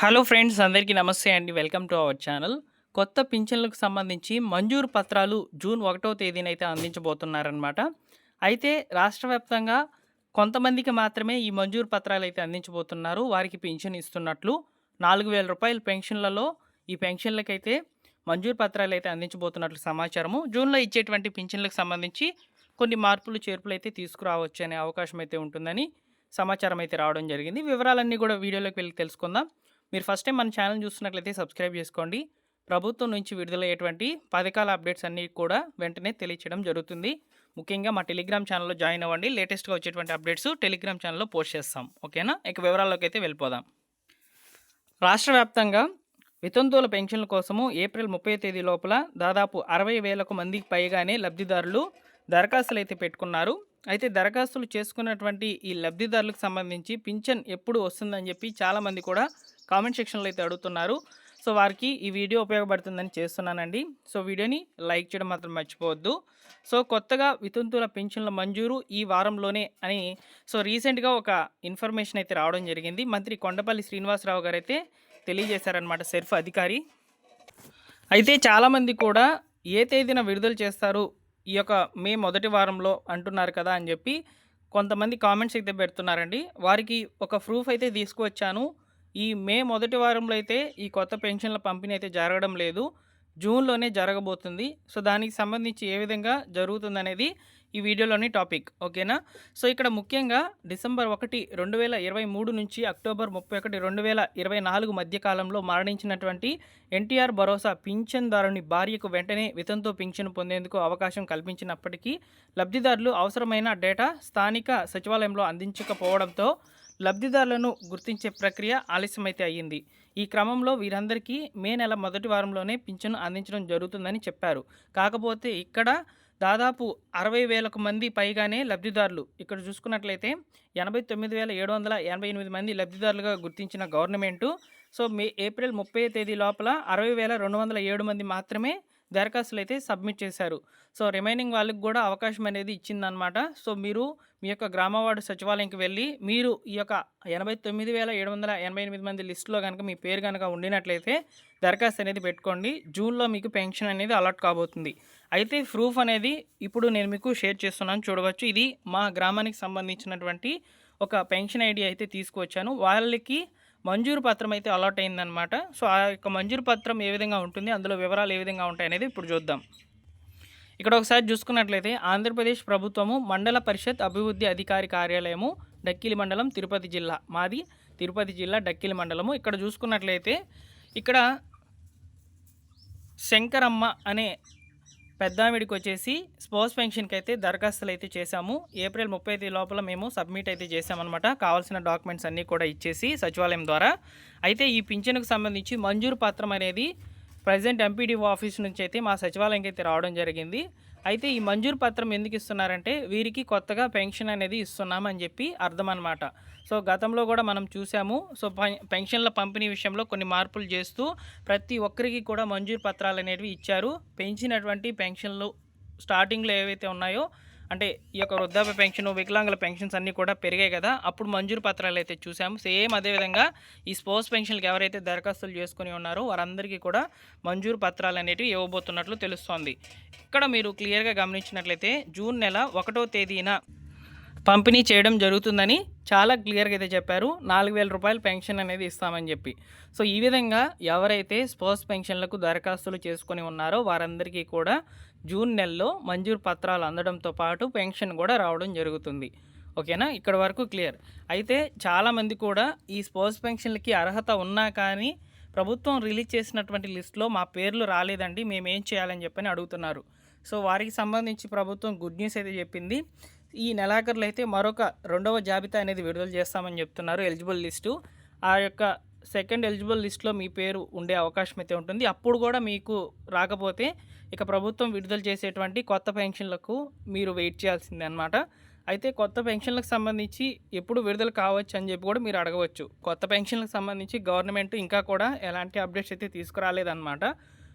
Hello friends అందరికీ నమస్తే అండి. వెల్కమ్ టు అవర్ ఛానల్ కొత్త పింఛన్లకు సంబంధించి మంజూరు పత్రాలు జూన్ ఒకటో తేదీన అయితే అందించబోతున్నారనమాట అయితే రాష్ట్ర వ్యాప్తంగా కొంతమందికి మాత్రమే ఈ మంజూరు పత్రాలు అయితే అందించబోతున్నారు. వారికి పింఛన్ ఇస్తున్నట్లు నాలుగు వేల రూపాయల పెన్షన్లలో ఈ పెన్షన్లకైతే మంజూరు పత్రాలు అయితే అందించబోతున్నట్లు సమాచారము. జూన్లో ఇచ్చేటువంటి పింఛన్లకు సంబంధించి కొన్ని మార్పులు చేర్పులు అయితే తీసుకురావచ్చు అనే అవకాశం అయితే ఉంటుందని సమాచారం అయితే రావడం జరిగింది. వివరాలన్నీ కూడా వీడియోలోకి వెళ్ళి తెలుసుకుందాం. మీరు ఫస్ట్ టైం మన ఛానల్ చూస్తున్నట్లయితే సబ్స్క్రైబ్ చేసుకోండి. ప్రభుత్వం నుంచి విడుదలయ్యేటువంటి పథకాల అప్డేట్స్ అన్నీ కూడా వెంటనే తెలియచేయడం జరుగుతుంది. ముఖ్యంగా మా టెలిగ్రామ్ ఛానల్లో జాయిన్ అవ్వండి. లేటెస్ట్గా వచ్చేటువంటి అప్డేట్స్ టెలిగ్రామ్ ఛానల్లో పోస్ట్ చేస్తాం. ఓకేనా ఇక వివరాల్లోకి అయితే వెళ్ళిపోదాం. రాష్ట్ర వ్యాప్తంగా వితంతువుల పెన్షన్ల కోసము ఏప్రిల్ ముప్పై తేదీ లోపల దాదాపు అరవై వేలకు మందికి పైగానే లబ్ధిదారులు దరఖాస్తులు అయితే పెట్టుకున్నారు. అయితే దరఖాస్తులు చేసుకున్నటువంటి ఈ లబ్ధిదారులకు సంబంధించి పింఛన్ ఎప్పుడు వస్తుందని చెప్పి చాలామంది కూడా కామెంట్ సెక్షన్లో అయితే అడుగుతున్నారు. సో వారికి ఈ వీడియో ఉపయోగపడుతుందని చేస్తున్నానండి. సో వీడియోని లైక్ చేయడం మాత్రం మర్చిపోవద్దు. సో కొత్తగా వితంతువుల పెన్షన్ల మంజూరు ఈ వారంలోనే అని సో రీసెంట్గా ఒక ఇన్ఫర్మేషన్ అయితే రావడం జరిగింది. మంత్రి కొండపల్లి శ్రీనివాసరావు గారు అయితే తెలియజేశారనమాట సెర్ఫ్ అధికారి. అయితే చాలామంది కూడా ఏ తేదీన విడుదల చేస్తారు? ఈ యొక్క మే మొదటి వారంలో అంటున్నారు కదా అని చెప్పి కొంతమంది కామెంట్స్ అయితే పెడుతున్నారండి. వారికి ఒక ప్రూఫ్ అయితే తీసుకువచ్చాను. ఈ మే మొదటి వారంలో అయితే ఈ కొత్త పెన్షన్ల పంపిణీ అయితే జరగడం లేదు. జూన్లోనే జరగబోతుంది. సో దానికి సంబంధించి ఏ విధంగా జరుగుతుంది అనేది ఈ వీడియోలోని టాపిక్. ఓకేనా? సో ఇక్కడ ముఖ్యంగా డిసెంబర్ ఒకటి రెండు వేల ఇరవై మూడు నుంచి అక్టోబర్ ముప్పై ఒకటి రెండు వేల ఇరవై నాలుగు మధ్య కాలంలో మరణించినటువంటి ఎన్టీఆర్ భరోసా పింఛన్దారుని భార్యకు వెంటనే వితంతో పింఛను పొందేందుకు అవకాశం కల్పించినప్పటికీ లబ్ధిదారులు అవసరమైన డేటా స్థానిక సచివాలయంలో అందించకపోవడంతో లబ్ధిదారులను గుర్తించే ప్రక్రియ ఆలస్యమైతే అయ్యింది. ఈ క్రమంలో వీరందరికీ మే నెల మొదటి వారంలోనే పింఛను అందించడం జరుగుతుందని చెప్పారు. కాకపోతే ఇక్కడ దాదాపు అరవై వేలకు మంది పైగానే లబ్ధిదారులు ఇక్కడ చూసుకున్నట్లయితే ఎనభై తొమ్మిది వేల ఏడు వందల ఎనభై ఎనిమిది మంది లబ్ధిదారులుగా గుర్తించిన గవర్నమెంటు సో మే ఏప్రిల్ ముప్పై తేదీ లోపల అరవై వేల రెండు వందల ఏడు మంది మాత్రమే దరఖాస్తులు అయితే సబ్మిట్ చేశారు. సో రిమైనింగ్ వాళ్ళకి కూడా అవకాశం అనేది ఇచ్చిందనమాట సో మీరు మీ యొక్క గ్రామవార్డు సచివాలయంకి వెళ్ళి మీరు ఈ యొక్క ఎనభై తొమ్మిది వేల ఏడు వందల ఎనభై ఎనిమిది మంది లిస్టులో కనుక మీ పేరు కనుక ఉండినట్లయితే దరఖాస్తు అనేది పెట్టుకోండి. జూన్లో మీకు పెన్షన్ అనేది అలర్ట్ కాబోతుంది. అయితే ప్రూఫ్ అనేది ఇప్పుడు నేను మీకు షేర్ చేస్తున్నాను చూడవచ్చు. ఇది మా గ్రామానికి సంబంధించినటువంటి ఒక పెన్షన్ ఐడి అయితే తీసుకువచ్చాను. వాళ్ళకి మంజూరు పత్రం అయితే అలాట్ అయిందనమాట సో ఆ యొక్క మంజూరు పత్రం ఏ విధంగా ఉంటుంది అందులో వివరాలు ఏ విధంగా ఉంటాయి అనేది ఇప్పుడు చూద్దాం. ఇక్కడ ఒకసారి చూసుకున్నట్లయితే ఆంధ్రప్రదేశ్ ప్రభుత్వము మండల పరిషత్ అభివృద్ధి అధికారి కార్యాలయము డక్కిలి మండలం తిరుపతి జిల్లా. మాది తిరుపతి జిల్లా డక్కిలి మండలము. ఇక్కడ చూసుకున్నట్లయితే ఇక్కడ శంకరమ్మ అనే పెద్దావిడికి వచ్చేసి స్పోర్ట్స్ పెన్షన్కి అయితే దరఖాస్తులు అయితే చేశాము. ఏప్రిల్ ముప్పై తేదీ లోపల మేము సబ్మిట్ అయితే చేసామన్నమాట కావాల్సిన డాక్యుమెంట్స్ అన్నీ కూడా ఇచ్చేసి సచివాలయం ద్వారా. అయితే ఈ పింఛన్కు సంబంధించి మంజూరు పత్రం అనేది ప్రజెంట్ ఎంపీడీఓ ఆఫీస్ నుంచి అయితే మా సచివాలయంకి అయితే రావడం జరిగింది. అయితే ఈ మంజూరు పత్రం ఎందుకు ఇస్తున్నారంటే వీరికి కొత్తగా పెన్షన్ అనేది ఇస్తున్నామని చెప్పి అర్థం అనమాట సో గతంలో కూడా మనం చూసాము. సో పెన్షన్ల పంపిణీ విషయంలో కొన్ని మార్పులు చేస్తూ ప్రతి ఒక్కరికి కూడా మంజూరు పత్రాలు అనేవి ఇచ్చారు. పెంచినటువంటి పెన్షన్లు స్టార్టింగ్లో ఏవైతే ఉన్నాయో అంటే ఈ యొక్క వృద్ధాప్య పెన్షన్ వికలాంగుల పెన్షన్స్ అన్నీ కూడా పెరిగాయి కదా. అప్పుడు మంజూరు పత్రాలు అయితే చూసాము. సేమ్ అదేవిధంగా ఈ స్పోర్ట్స్ పెన్షన్కి ఎవరైతే దరఖాస్తులు చేసుకుని ఉన్నారో వారందరికీ కూడా మంజూరు పత్రాలు అనేటివి ఇవ్వబోతున్నట్లు తెలుస్తోంది. ఇక్కడ మీరు క్లియర్గా గమనించినట్లయితే జూన్ నెల ఒకటో తేదీన పంపిణీ చేయడం జరుగుతుందని చాలా క్లియర్గా అయితే చెప్పారు. నాలుగు వేల రూపాయల పెన్షన్ అనేది ఇస్తామని చెప్పి. సో ఈ విధంగా ఎవరైతే స్పోర్ట్స్ పెన్షన్లకు దరఖాస్తులు చేసుకొని ఉన్నారో వారందరికీ కూడా జూన్ నెలలో మంజూరు పత్రాలు అందడంతో పాటు పెన్షన్ కూడా రావడం జరుగుతుంది. ఓకేనా? ఇక్కడ వరకు క్లియర్. అయితే చాలామంది కూడా ఈ స్పోర్ట్స్ పెన్షన్లకి అర్హత ఉన్నా కానీ ప్రభుత్వం రిలీజ్ చేసినటువంటి లిస్ట్లో మా పేర్లు రాలేదండి మేము ఏం చేయాలని చెప్పని అడుగుతున్నారు. సో వారికి సంబంధించి ప్రభుత్వం గుడ్ న్యూస్ అయితే చెప్పింది. ఈ నెలాఖరులో అయితే మరొక రెండవ జాబితా అనేది విడుదల చేస్తామని చెప్తున్నారు ఎలిజిబుల్ లిస్టు. ఆ యొక్క సెకండ్ ఎలిజిబుల్ లిస్ట్లో మీ పేరు ఉండే అవకాశం అయితే ఉంటుంది. అప్పుడు కూడా మీకు రాకపోతే ఇక ప్రభుత్వం విడుదల చేసేటువంటి కొత్త పెన్షన్లకు మీరు వెయిట్ చేయాల్సిందే అనమాట అయితే కొత్త పెన్షన్లకు సంబంధించి ఎప్పుడు విడుదల కావచ్చు అని చెప్పి కూడా మీరు అడగవచ్చు. కొత్త పెన్షన్లకు సంబంధించి గవర్నమెంట్ ఇంకా కూడా ఎలాంటి అప్డేట్స్ అయితే తీసుకురాలేదన్నమాట.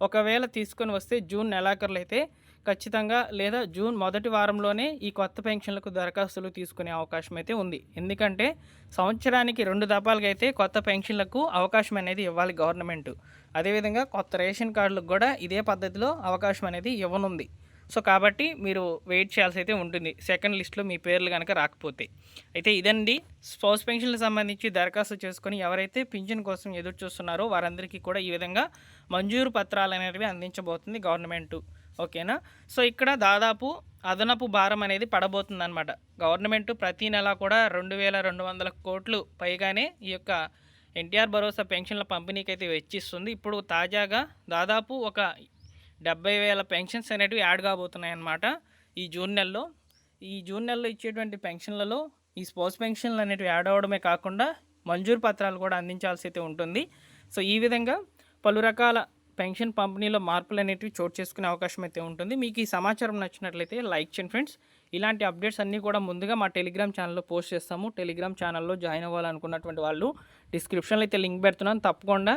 ఒకవేళ తీసుకొని వస్తే జూన్ నెలాఖరులు అయితే ఖచ్చితంగా లేదా జూన్ మొదటి వారంలోనే ఈ కొత్త పెన్షన్లకు దరఖాస్తులు తీసుకునే అవకాశం అయితే ఉంది. ఎందుకంటే సంవత్సరానికి రెండు దఫాలుగా అయితే కొత్త పెన్షన్లకు అవకాశం అనేది ఇవ్వాలి గవర్నమెంట్. అదేవిధంగా కొత్త రేషన్ కార్డులకు కూడా ఇదే పద్ధతిలో అవకాశం అనేది ఇవ్వనుంది. సో కాబట్టి మీరు వెయిట్ చేయాల్సి అయితే ఉంటుంది సెకండ్ లిస్ట్లో మీ పేర్లు కనుక రాకపోతే. అయితే ఇదండి. స్పౌస్ పెన్షన్లకు సంబంధించి దరఖాస్తు చేసుకొని ఎవరైతే పింఛన్ కోసం ఎదురు చూస్తున్నారో వారందరికీ కూడా ఈ విధంగా మంజూరు పత్రాలు అనేవి అందించబోతుంది గవర్నమెంట్. ఓకేనా? సో ఇక్కడ దాదాపు అదనపు భారం అనేది పడబోతుంది అనమాట గవర్నమెంట్ ప్రతి నెల కూడా రెండు వేల రెండు వందల కోట్లు పైగానే ఈ యొక్క ఎన్టీఆర్ భరోసా పెన్షన్ల పంపిణీకి అయితే వెచ్చిస్తుంది. ఇప్పుడు తాజాగా దాదాపు ఒక డెబ్బై వేల పెన్షన్స్ అనేటివి యాడ్ కాబోతున్నాయి అన్నమాట ఈ జూన్ నెలలో. ఈ జూన్ నెలలో ఇచ్చేటువంటి పెన్షన్లలో ఈ స్పోర్ట్స్ పెన్షన్లు అనేటివి యాడ్ అవ్వడమే కాకుండా మంజూరు పత్రాలు కూడా అందించాల్సి అయితే ఉంటుంది. సో ఈ విధంగా పలు రకాల పెన్షన్ పంపిణీలో మార్పులు అనేటివి చోటు చేసుకునే అవకాశం అయితే ఉంటుంది. మీకు ఈ సమాచారం నచ్చినట్లయితే లైక్ చేయండి ఫ్రెండ్స్. ఇలాంటి అప్డేట్స్ అన్నీ కూడా ముందుగా మా టెలిగ్రామ్ ఛానల్లో పోస్ట్ చేస్తాము. టెలిగ్రామ్ ఛానల్లో జాయిన్ అవ్వాలనుకున్నటువంటి వాళ్ళు డిస్క్రిప్షన్లో అయితే లింక్ పెడుతున్నాను. తప్పకుండా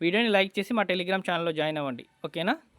వీడియోని లైక్ చేసి మా టెలిగ్రామ్ ఛానల్లో జాయిన్ అవ్వండి. ఓకేనా?